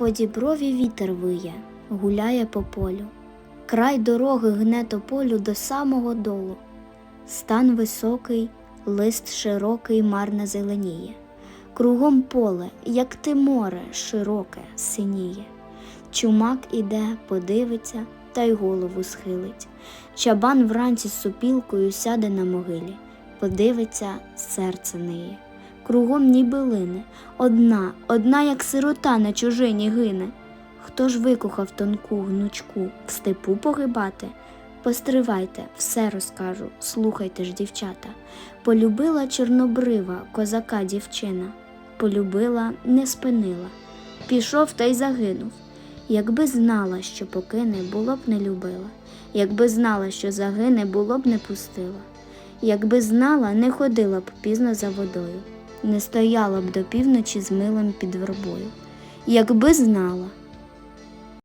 По діброві вітер виє, гуляє по полю. Край дороги гне тополю до самого долу. Стан високий, лист широкий, марне зеленіє. Кругом поле, як ти море, широке, синіє. Чумак іде, подивиться та й голову схилить. Чабан вранці з супілкою сяде на могилі, подивиться, серце неє. Кругом ніби лине, одна, одна, як сирота на чужині гине. Хто ж викохав тонку гнучку в степу погибати? Постривайте, все розкажу, слухайте ж, дівчата. Полюбила чорнобрива козака дівчина, полюбила, не спинила, пішов та й загинув. Якби знала, що покине, було б не любила, якби знала, що загине, було б не пустила. Якби знала, не ходила б пізно за водою, не стояла б до півночі з милим під вербою. Якби знала,